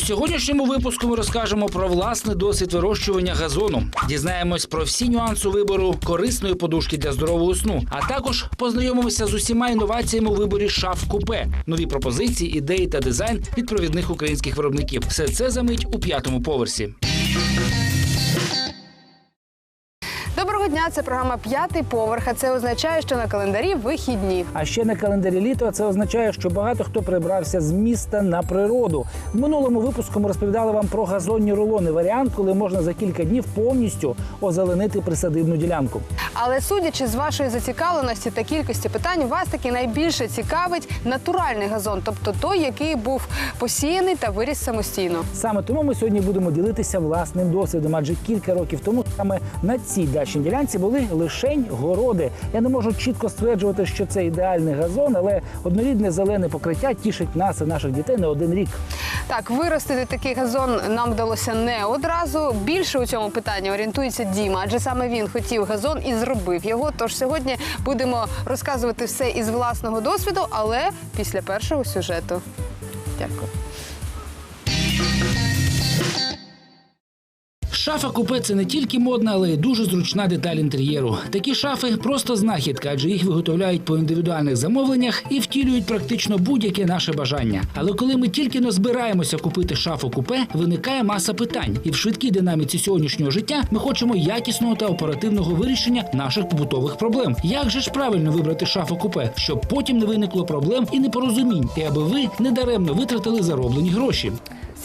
У сьогоднішньому випуску ми розкажемо про власний досвід вирощування газону. Дізнаємось про всі нюанси вибору корисної подушки для здорового сну, а також познайомимося з усіма інноваціями у виборі шаф купе, нові пропозиції, ідеї та дизайн від провідних українських виробників. Все це за мить у п'ятому поверсі. Це програма П'ятий поверх. А це означає, що на календарі вихідні. А ще на календарі літо а це означає, що багато хто прибрався з міста на природу. В минулому випуску ми розповідали вам про газонні рулони. Варіант, коли можна за кілька днів повністю озеленити присадибну ділянку. Але судячи з вашої зацікавленості та кількості питань, вас таки найбільше цікавить натуральний газон, тобто той, який був посіяний та виріс самостійно. Саме тому ми сьогодні будемо ділитися власним досвідом, адже кілька років тому саме на цій дачній ділянці були лишень городи. Я не можу чітко стверджувати, що це ідеальний газон, але однорідне зелене покриття тішить нас і наших дітей не один рік. Так, виростити такий газон нам вдалося не одразу. Більше у цьому питанні орієнтується Діма, адже саме він хотів газон і зробив його. Тож сьогодні будемо розказувати все із власного досвіду, але після першого сюжету. Дякую. Шафа купе це не тільки модна, але й дуже зручна деталь інтер'єру. Такі шафи просто знахідка, адже їх виготовляють по індивідуальних замовленнях і втілюють практично будь-яке наше бажання. Але коли ми тільки не збираємося купити шафу купе, виникає маса питань. І в швидкій динаміці сьогоднішнього життя ми хочемо якісного та оперативного вирішення наших побутових проблем. Як же ж правильно вибрати шафу купе, щоб потім не виникло проблем і непорозумінь, і аби ви недаремно витратили зароблені гроші.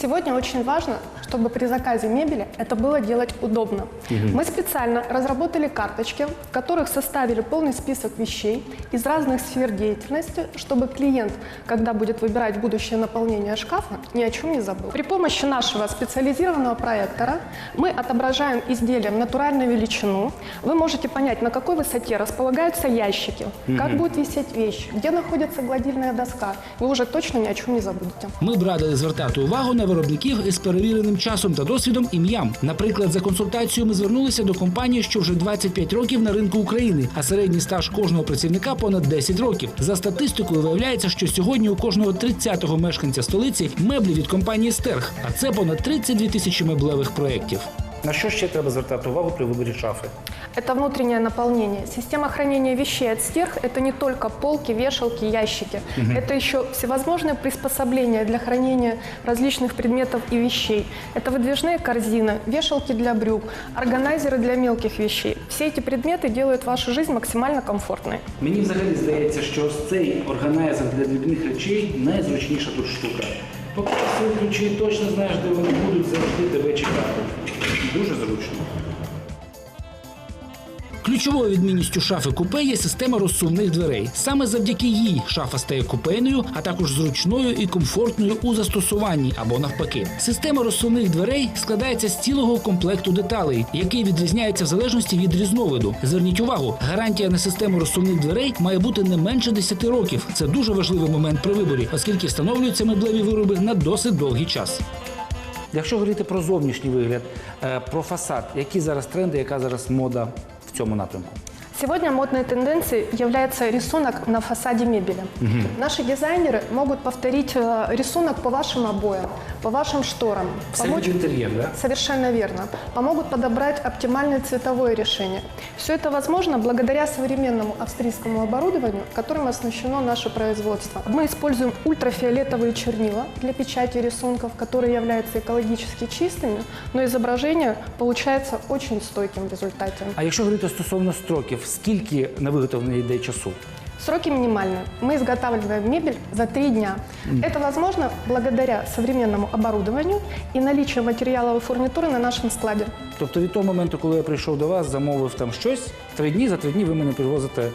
Сегодня очень важно, чтобы при заказе мебели это было делать удобно. Мы специально разработали карточки, в которых составили полный список вещей из разных сфер деятельности, чтобы клиент, когда будет выбирать будущее наполнение шкафа, ни о чем не забыл. При помощи нашего специализированного проектора мы отображаем изделие в натуральную величину. Вы можете понять, на какой высоте располагаются ящики, как будет висеть вещь, где находится гладильная доска. Вы уже точно ни о чем не забудете. Ми б радили звертати увагу на виробників із перевіреним часом та досвідом ім'ям. Наприклад, за консультацією ми звернулися до компанії, що вже 25 років на ринку України, а середній стаж кожного працівника понад 10 років. За статистикою виявляється, що сьогодні у кожного 30-го мешканця столиці меблі від компанії Стерг, а це понад 32 тисячі меблевих проєктів. На що ще треба звертати увагу при виборі шафи? Это внутреннее наполнение. Система хранения вещей от стерх – это не только полки, вешалки, ящики. Это еще всевозможные приспособления для хранения различных предметов и вещей. Это выдвижные корзины, вешалки для брюк, органайзеры для мелких вещей. Все эти предметы делают вашу жизнь максимально комфортной. Мені взагалі здається, що ось цей органайзер для дрібних речей найзручніша тут штука. Поки свої ключі точно знаєш, де вони будуть завжди тебе чекати. Дуже зручно. Ключовою відмінністю шафи купе є система розсувних дверей. Саме завдяки їй шафа стає купейною, а також зручною і комфортною у застосуванні або навпаки. Система розсувних дверей складається з цілого комплекту деталей, який відрізняється в залежності від різновиду. Зверніть увагу, гарантія на систему розсувних дверей має бути не менше 10 років. Це дуже важливий момент при виборі, оскільки встановлюються меблеві вироби на досить довгий час. Якщо говорити про зовнішній вигляд, е, про фасад, які зараз тренди, яка зараз мода цьому напрямку? Сегодня модной тенденцией является рисунок на фасаде мебели. Наши дизайнеры могут повторить э, рисунок по вашим обоям, по вашим шторам. помочь- інтер'єр, да? Совершенно верно. Помогут подобрать оптимальное цветовое решение. Все это возможно благодаря современному австрийскому оборудованию, которым оснащено наше производство. Мы используем ультрафиолетовые чернила для печати рисунков, которые являются экологически чистыми, но изображение получается очень стойким в результате. А якщо говорити стосовно строків, скільки на виготовлення йде часу? Сроки минимальны. Мы изготавливаем мебель за три дня. Это возможно благодаря современному оборудованию и наличию материалов и фурнитуры на нашем складе. Тобто від того моменту, коли я прийшов до вас, замовив там щось, три дні, за три дні ви мене привозите.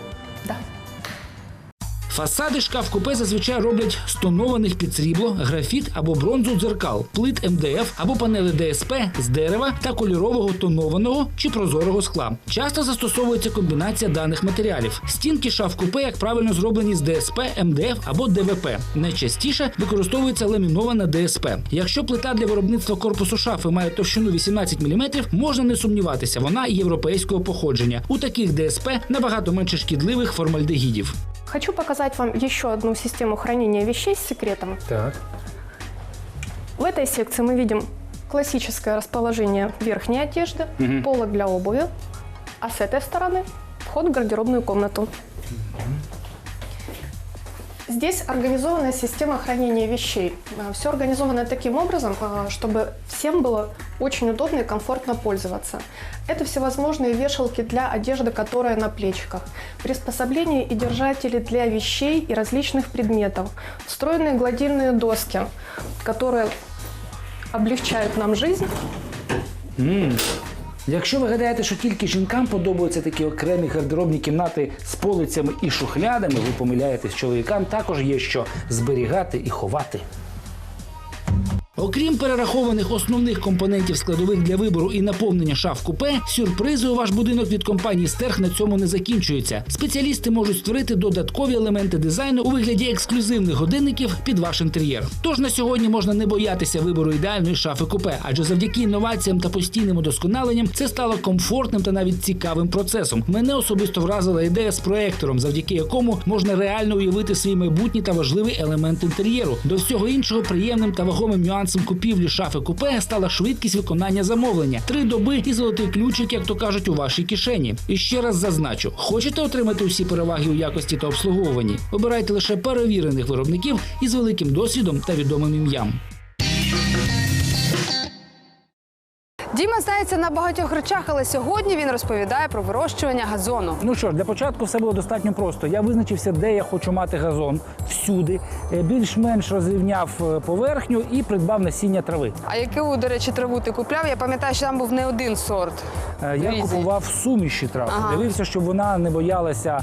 Фасади шкаф купе зазвичай роблять з тонованих під срібло, графіт або бронзу дзеркал, плит МДФ або панели ДСП з дерева та кольорового тонованого чи прозорого скла. Часто застосовується комбінація даних матеріалів. Стінки шаф купе, як правильно, зроблені з ДСП, МДФ або ДВП. Найчастіше використовується ламінована ДСП. Якщо плита для виробництва корпусу шафи має товщину 18 мм, можна не сумніватися, вона європейського походження. У таких ДСП набагато менше шкідливих формальдегідів. Хочу показать вам еще одну систему хранения вещей с секретом. Так. В этой секции мы видим классическое расположение верхней одежды, полок для обуви, а с этой стороны вход в гардеробную комнату. Здесь организованная система хранения вещей. Все организовано таким образом, а, чтобы всем было очень удобно и комфортно пользоваться. Это всевозможные вешалки для одежды, которая на плечиках, приспособления и держатели для вещей и различных предметов, встроенные гладильные доски, которые облегчают нам жизнь Якщо ви гадаєте, що тільки жінкам подобаються такі окремі гардеробні кімнати з полицями і шухлядами, ви помиляєтесь, чоловікам також є що зберігати і ховати. Окрім перерахованих основних компонентів складових для вибору і наповнення шаф купе, сюрпризи у ваш будинок від компанії Стерх на цьому не закінчуються. Спеціалісти можуть створити додаткові елементи дизайну у вигляді ексклюзивних годинників під ваш інтер'єр. Тож на сьогодні можна не боятися вибору ідеальної шафи купе, адже завдяки інноваціям та постійним удосконаленням це стало комфортним та навіть цікавим процесом. Мене особисто вразила ідея з проектором, завдяки якому можна реально уявити свій майбутній та важливий елемент інтер'єру. До всього іншого приємним та вагомим нюансом купівлі шафи купе стала швидкість виконання замовлення. Три доби і золотий ключик, як то кажуть, у вашій кишені. І ще раз зазначу: хочете отримати усі переваги у якості та обслуговуванні? Обирайте лише перевірених виробників із великим досвідом та відомим ім'ям. Діма знається на багатьох речах, але сьогодні він розповідає про вирощування газону. Ну що ж, для початку все було достатньо просто. Я визначився, де я хочу мати газон всюди, Е, більш-менш розрівняв е, поверхню і придбав насіння трави. А яку, до речі, траву ти купляв? Я пам'ятаю, що там був не один сорт. Е, Я Різні. купував суміші трав. Ага. Дивився, щоб вона не боялася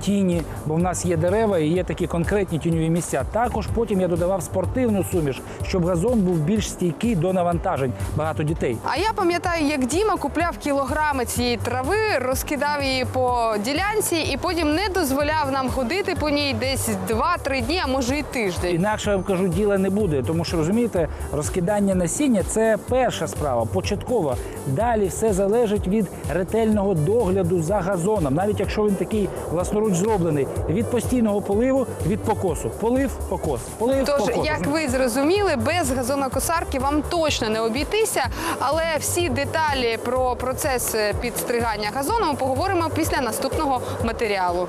тіні, бо в нас є дерева і є такі конкретні тіньові місця. Також потім я додавав спортивну суміш, щоб газон був більш стійкий до навантажень. Багато дітей. А я пам'ятаю, як Діма купляв кілограми цієї трави, розкидав її по ділянці і потім не дозволяв нам ходити по ній десь 2-3 дні, а може і тиждень. Інакше я вам кажу, діла не буде, тому що розумієте, розкидання насіння це перша справа, початкова. Далі все залежить від ретельного догляду за газоном, навіть якщо він такий власноруч зроблений, від постійного поливу, від покосу. Полив, покос, полив, Тож, покос. як ви зрозуміли, без газонокосарки вам точно не обійтися. Але всі деталі про процес підстригання газону ми поговоримо після наступного матеріалу.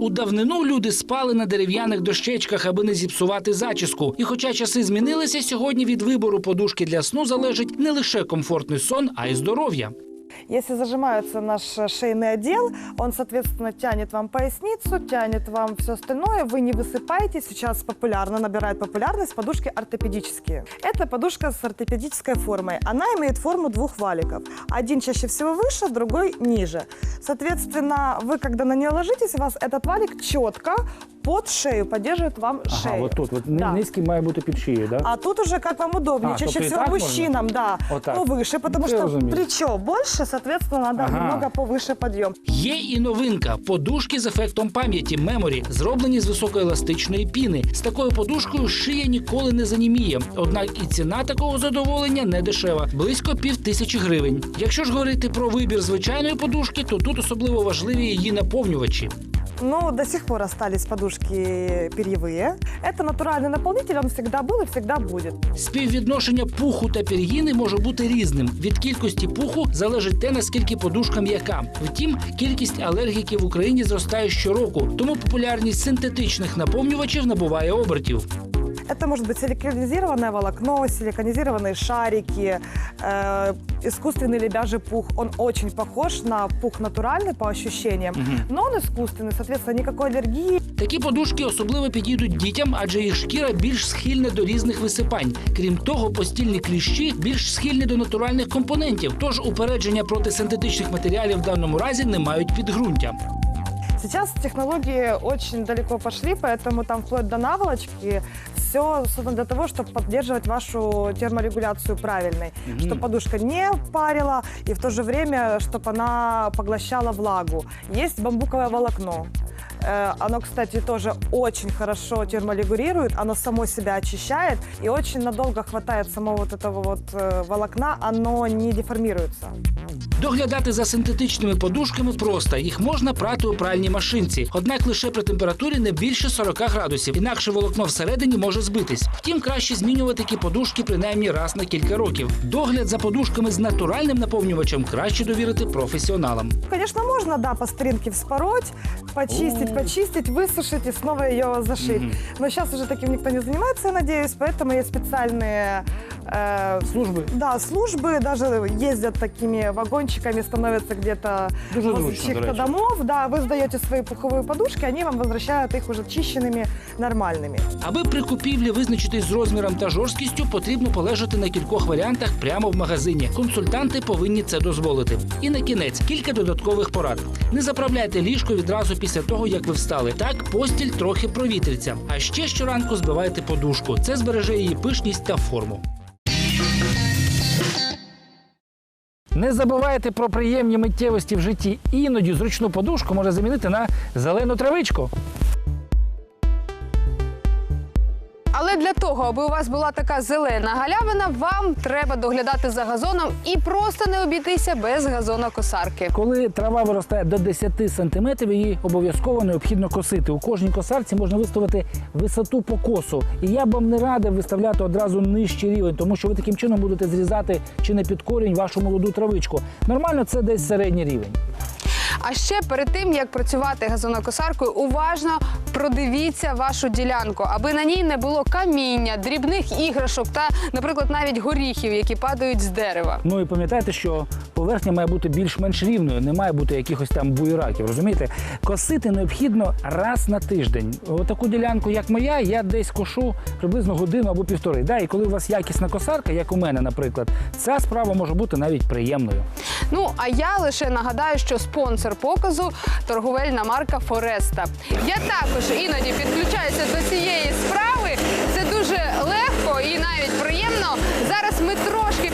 У давнину люди спали на дерев'яних дощечках, аби не зіпсувати зачіску. І хоча часи змінилися, сьогодні від вибору подушки для сну залежить не лише комфортний сон, а й здоров'я. Если зажимается наш шейный отдел, он, соответственно, тянет вам поясницу, тянет вам все остальное, вы не высыпаете. Сейчас популярно, набирает популярность подушки ортопедические. Это подушка с ортопедической формой. Она имеет форму двух валиков. Один чаще всего выше, другой ниже. Соответственно, вы, когда на нее ложитесь, у вас этот валик четко под шею поддерживает вам шею. Ага, от тут от Да. низький має бути під шиєю, да? А тут уже как вам удобнее. А, Чаще тобто и всего так можно? мужчинам, да, Вот так. повыше, потому Я что разумею. плечо больше, соответственно, надо Ага. немного повыше подъем. Є і новинка подушки з ефектом пам'яті Memory, зроблені з високоеластичної піни. З такою подушкою шия ніколи не заніміє. Однак і ціна такого задоволення не дешева близько пів тисячі гривень. Якщо ж говорити про вибір звичайної подушки, то тут особливо важливі її наповнювачі. Но до сих пор остались подушки перьевые. Это натуральный наполнитель, он всегда был и всегда будет. Співвідношення пуху та пір'їни може бути різним. Від кількості пуху залежить те, наскільки подушка м'яка. Втім, кількість алергіків в Україні зростає щороку, тому популярність синтетичних наповнювачів набуває обертів. Это может быть силиконизированное волокно, силиконизированные шарики, э, искусственный лебяжий пух. Он очень похож на пух натуральный по ощущениям, но он искусственный, соответственно, никакой аллергии Такі подушки особливо підійдуть дітям, адже їх шкіра більш схильна до різних висипань. Крім того, постільні кліщі більш схильні до натуральних компонентів, тож упередження проти синтетичних матеріалів в даному разі не мають підґрунтя. Сейчас технологии очень далеко пошли, поэтому там вплоть до наволочки все создано для того, чтобы поддерживать вашу терморегуляцию правильной, чтобы подушка не парила и в то же время, чтобы она поглощала влагу. Есть бамбуковое волокно. Э, Оно, кстати, тоже очень хорошо термолигурирует, оно само себя очищает и очень надолго хватает самого вот этого вот э, волокна, оно не деформируется. Доглядати за синтетичними подушками просто. Їх можна прати у пральній машинці. Однак лише при температурі не більше 40 градусів. Інакше волокно всередині може збитись. Втім, краще змінювати такі подушки принаймні раз на кілька років. Догляд за подушками з натуральним наповнювачем краще довірити професіоналам. Конечно, можно, да, по старинке вспороть, почистить, почистить, высушить и снова ее зашить. Но сейчас уже таким никто не занимается, я надеюсь, поэтому есть специальные э, Служби Да, службы даже ездят такими вагончиками, становятся где-то Дуже возле зручно, до чьих-то речі. домов. Да, вы сдаете свои пуховые подушки, они вам возвращают их уже чищенными, нормальными. Аби при купівлі визначитись з розміром та жорсткістю, потрібно полежати на кількох варіантах прямо в магазині. Консультанти повинні це дозволити. І на кінець кілька додаткових порад. Не заправляйте ліжко відразу після того, як ви встали. Так постіль трохи провітриться. А ще щоранку збивайте подушку. Це збереже її пишність та форму. Не забувайте про приємні миттєвості в житті. Іноді зручну подушку може замінити на зелену травичку. Для того, аби у вас була така зелена галявина, вам треба доглядати за газоном і просто не обійтися без газонокосарки. Коли трава виростає до 10 сантиметрів, її обов'язково необхідно косити. У кожній косарці можна виставити висоту покосу. І я б вам не радив виставляти одразу нижчий рівень, тому що ви таким чином будете зрізати чи не під корінь вашу молоду травичку. Нормально це десь середній рівень. А ще перед тим як працювати газонокосаркою, уважно продивіться вашу ділянку, аби на ній не було каміння, дрібних іграшок та, наприклад, навіть горіхів, які падають з дерева. Ну і пам'ятайте, що поверхня має бути більш-менш рівною, не має бути якихось там буєраків. Розумієте? Косити необхідно раз на тиждень. Отаку ділянку, як моя, я десь кошу приблизно годину або півтори. Да, і коли у вас якісна косарка, як у мене, наприклад, ця справа може бути навіть приємною. Ну а я лише нагадаю, що спонсор показу торговельна марка Фореста. Я також іноді підключаюся до цієї справи. Це дуже легко і навіть приємно. Зараз ми трошки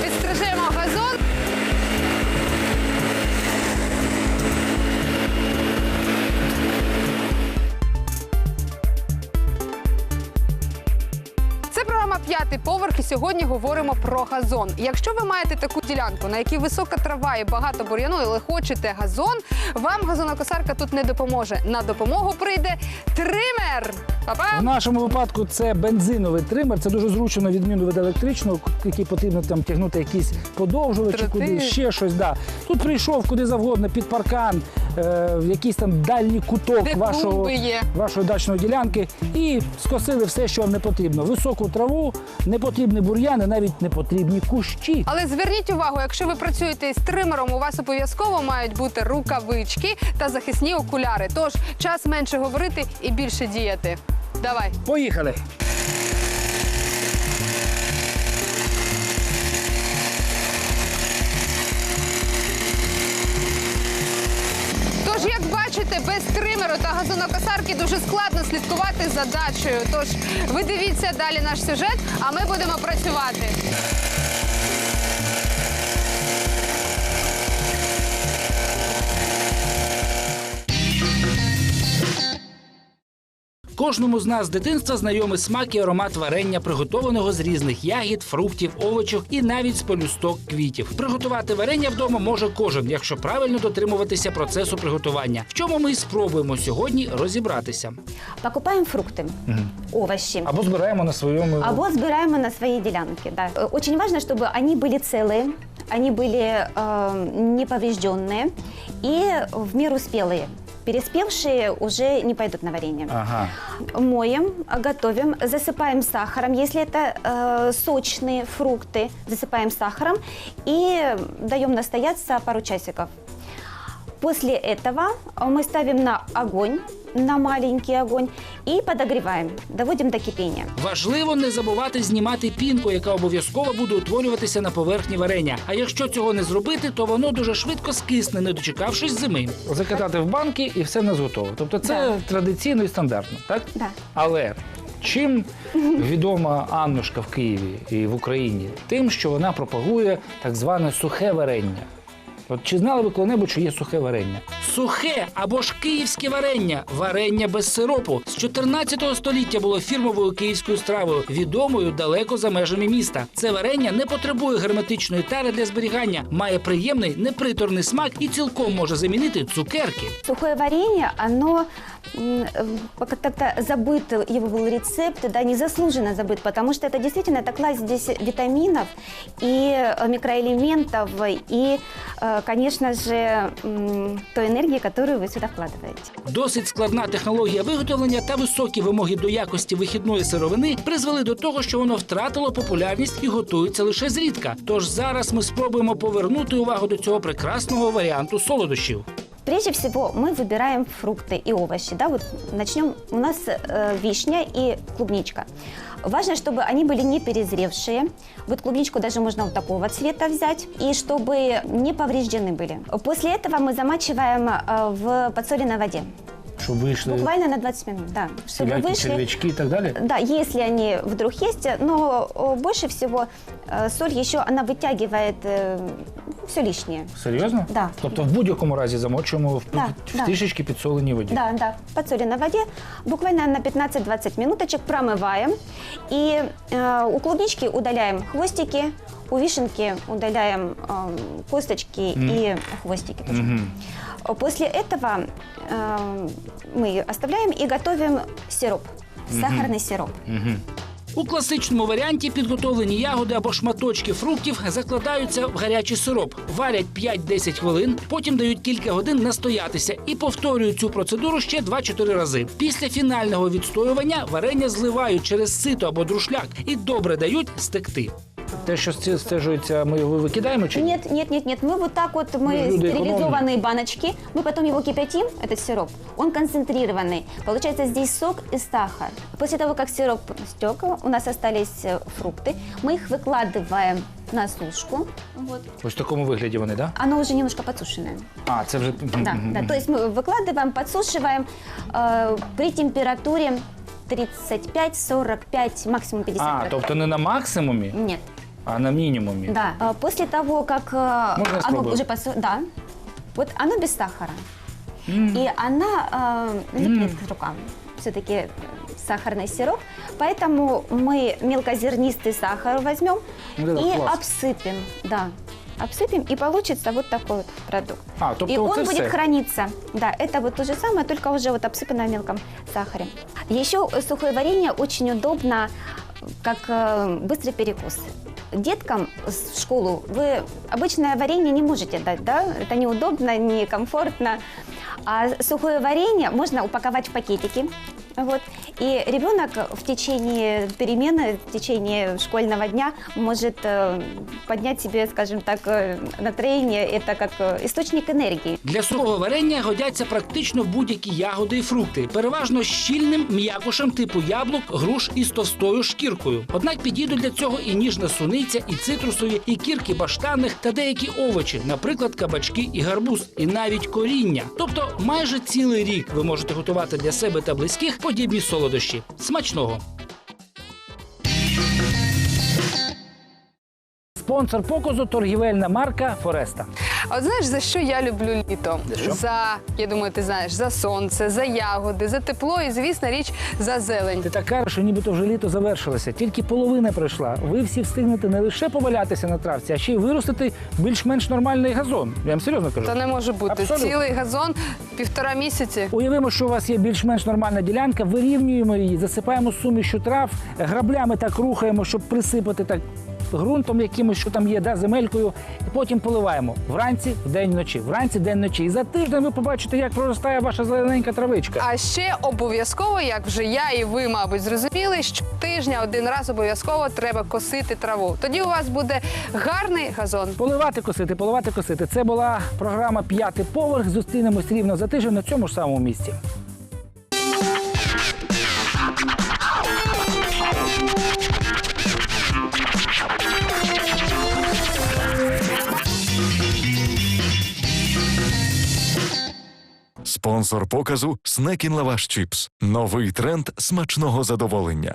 п'ятий поверх. І сьогодні говоримо про газон. Якщо ви маєте таку ділянку, на якій висока трава і багато бур'яну, але хочете газон, вам газонокосарка тут не допоможе. На допомогу прийде тример. Па-па! В нашому випадку це бензиновий тример. Це дуже зручно на відміну від електричного, який потрібно там тягнути якісь подовжувачі, куди ще щось. Да. Тут прийшов куди завгодно під паркан, в якийсь там дальній куток Де вашого, вашої дачної ділянки і скосили все, що вам не потрібно. Високу траву, непотрібні бур'яни, навіть непотрібні кущі. Але зверніть увагу, якщо ви працюєте із тримером, у вас обов'язково мають бути рукавички та захисні окуляри. Тож час менше говорити і більше діяти. Давай. Поїхали! Як без тримеру та газонокосарки дуже складно слідкувати за дачею. Тож ви дивіться далі наш сюжет, а ми будемо працювати. Кожному з нас з дитинства знайомий смак і аромат варення, приготованого з різних ягід, фруктів, овочів і навіть з полюсток квітів. Приготувати варення вдома може кожен, якщо правильно дотримуватися процесу приготування. В чому ми і спробуємо сьогодні розібратися. Покупаем фрукты, овощи. Або збираємо на своєму Або збираємо на своей делянке. Да. Э, Очень важно, чтобы они были целые, они были э, неповрежденные и в меру спелые. Переспевшие уже не пойдут на варенье. Ага. Моем, готовим, засыпаем сахаром. Если это э, сочные фрукты, засыпаем сахаром и даем настояться пару часиков. После этого мы ставим на огонь, на маленький огонь и подогреваем, доводим до кипения. Важливо не забувати знімати пінку, яка обов'язково буде утворюватися на поверхні варення. А якщо цього не зробити, то воно дуже швидко скисне, не дочекавшись зими. Закатати в банки і все в нас готово. Тобто це Да. традиційно і стандартно, так? Да. Але чим відома Аннушка в Києві і в Україні? Тим, що вона пропагує так зване сухе варення. От чи знали ви коли-небудь, що є сухе варення? Сухе або ж київське варення, варення без сиропу. З 14 століття було фірмовою київською стравою, відомою далеко за межами міста. Це варення не потребує герметичної тари для зберігання, має приємний неприторний смак і цілком може замінити цукерки. Сухое варення, оно м, э, как-то забыт, его был рецепт, да, незаслуженно забыт, потому что это действительно это кладезь здесь витаминов и э, микроэлементов, и, э, конечно же, м, той энергии, которую вы сюда вкладываете. Досить складна технологія виготовлення та високі вимоги до якості вихідної сировини призвели до того, що воно втратило популярність і готується лише зрідка. Тож зараз ми спробуємо повернути увагу до цього прекрасного варіанту солодощів. Прежде всего мы выбираем фрукты и овощи. Да? Вот начнем. У нас э, вишня и клубничка. Важно, чтобы они были не перезревшие. Вот клубничку даже можно вот такого цвета взять. И чтобы не повреждены были. После этого мы замачиваем э, в подсоленной воде. Щоб вийшли Буквально на 20 минут, да. Чтобы всілякі вышли. черв'ячки і так далі. Да, если они вдруг есть, но о, больше всего э, соль еще она вытягивает все лишнее. Серйозно? Да. Тобто в будь-якому разі замочуємо в, Да, в да. трішечки підсоленій воді. Да, да, в подсоленной воде. Буквально на 15-20 минуточек промываем. И э, у клубнички удаляем хвостики, у вишенки удаляем э, косточки и хвостики тоже. После этого э, мы оставляем и готовим сироп, сахарный сироп. У класичному варіанті підготовлені ягоди або шматочки фруктів закладаються в гарячий сироп, варять 5-10 хвилин, потім дають кілька годин настоятися і повторюють цю процедуру ще 2-4 рази. Після фінального відстоювання варення зливають через сито або друшляк і добре дають стекти. Те, що стежується, ми його викидаємо чи Нет, нет, нет, нет. Мы вот так вот, мы Ну, люди стерилизованные баночки, мы потом его кипятим, этот сироп, он концентрированный. Получается здесь сок и сахар. После того, как сироп стек, у нас остались э, фрукты, мы их выкладываем на сушку. Вот. ось в такому вигляді вони, да? Оно уже немножко подсушенное. А, це вже Да, да. То есть мы выкладываем, подсушиваем э, при температуре 35-45, максимум 50 А, градусов. тобто не на максимумі, Нет. а на мінімумі. Да. А, После того, как э, Можно я оно спробую? уже посо... Да. Вот оно без сахара. И она э, липнет к рукам. Все-таки сахарный сироп. Поэтому мы мелкозернистый сахар возьмем Вот это и класс. обсыпем. Да. Обсыпем, и получится вот такой вот продукт. А, тобто и он оце будет все. храниться. Да, это вот то же самое, только уже вот обсыпано в мелком сахаре. Еще э, сухое варенье очень удобно, как э, быстрый перекус. Деткам с- в школу вы обычное варенье не можете дать, да? Это неудобно, некомфортно. А сухое варенье можно упаковать в пакетики. Вот. И ребенок в течение перемены, в течение школьного дня может э, поднять себе, скажем так, э, настроение. Это как э, источник энергии. Для сухого варення годяться практично будь-які ягоди і фрукти, переважно з щільним м'якушем типу яблук, груш із товстою шкіркою. Однак підійдуть для цього і ніжна суниця, і цитрусові, і кірки баштанних та деякі овочі, наприклад, кабачки і гарбуз, і навіть коріння. Тобто майже цілий рік ви можете готувати для себе та близьких подібні солодощі. Смачного! Спонсор показу торгівельна марка Фореста. А от знаєш, за що я люблю літо? За що? За, я думаю, ти знаєш, за сонце, за ягоди, за тепло і, звісно, річ за зелень. Ти так кажеш, що нібито вже літо завершилося, тільки половина пройшла. Ви всі встигнете не лише повалятися на травці, а ще й виростити більш-менш нормальний газон. Я вам серйозно кажу. Та не може бути. Абсолютно. Цілий газон півтора місяці. Уявимо, що у вас є більш-менш нормальна ділянка, вирівнюємо її, засипаємо сумішю трав, граблями так рухаємо, щоб присипати так ґрунтом якимось, що там є, да, земелькою, і потім поливаємо вранці, вдень, вночі, вранці, день, вночі. І за тиждень ви побачите, як проростає ваша зелененька травичка. А ще обов'язково, як вже я і ви, мабуть, зрозуміли, що тижня один раз обов'язково треба косити траву. Тоді у вас буде гарний газон. Поливати косити, поливати косити. Це була програма П'ятий поверх. Зустрінемось рівно за тиждень на цьому ж самому місці. Спонсор показу Снекін Лаваш Чіпс. Новий тренд смачного задоволення.